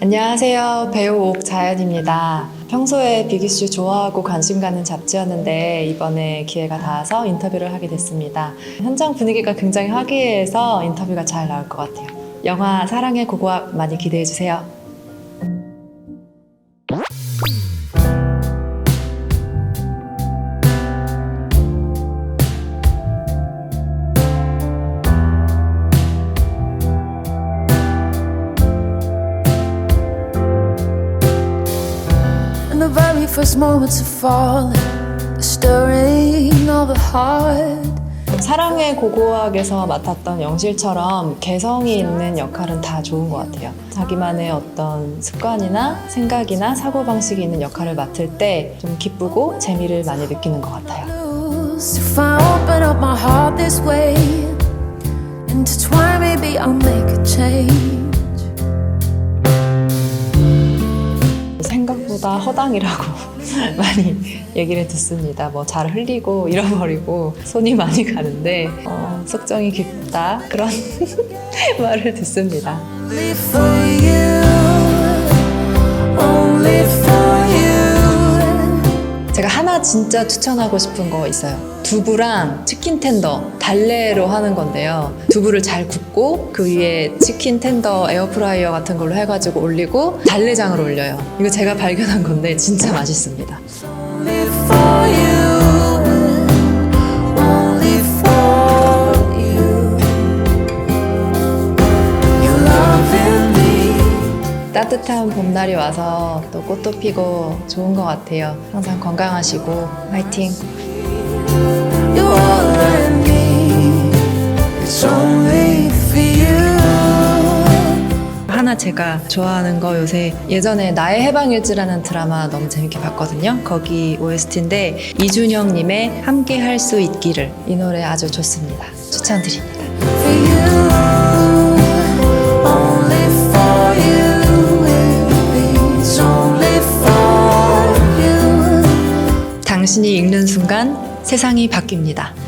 안녕하세요. 배우 옥자연입니다. 평소에 비기슈 좋아하고 관심 가는 잡지였는데 이번에 기회가 닿아서 인터뷰를 하게 됐습니다. 현장 분위기가 굉장히 화기애애해서 인터뷰가 잘 나올 것 같아요. 영화 사랑의 고고학 많이 기대해 주세요. First moments of falling, the stirring of the heart. 사랑의 고고학에서 맡았던 영실처럼 개성이 있는 역할은 다 좋은 것 같아요. 자기만의 어떤 습관이나 생각이나 사고방식이 있는 역할을 맡을 때 좀 기쁘고 재미를 많이 느끼는 것 같아요. If I open up my heart this way, intertwine, maybe I'll make a change. 생각보다 허당이라고 많이 얘기를 듣습니다. 뭐 잘 흘리고 잃어버리고 손이 많이 가는데 어, 속정이 깊다 그런 말을 듣습니다. 제가 하나 진짜 추천하고 싶은 거 있어요. 두부랑 치킨 텐더 달래로 하는 건데요. 두부를 잘 굽고 그 위에 치킨 텐더 에어프라이어 같은 걸로 해가지고 올리고 달래장을 올려요. 이거 제가 발견한 건데 진짜 맛있습니다. 따뜻한 봄날이 와서 또 꽃도 피고 좋은 것 같아요. 항상 건강하시고 화이팅! 제가 좋아하는 거 요새 예전에 나의 해방일지라는 드라마 너무 재밌게 봤거든요. 거기 OST인데 이준영님의 함께 할 수 있기를 이 노래 아주 좋습니다. 추천드립니다. 당신이 읽는 순간 세상이 바뀝니다.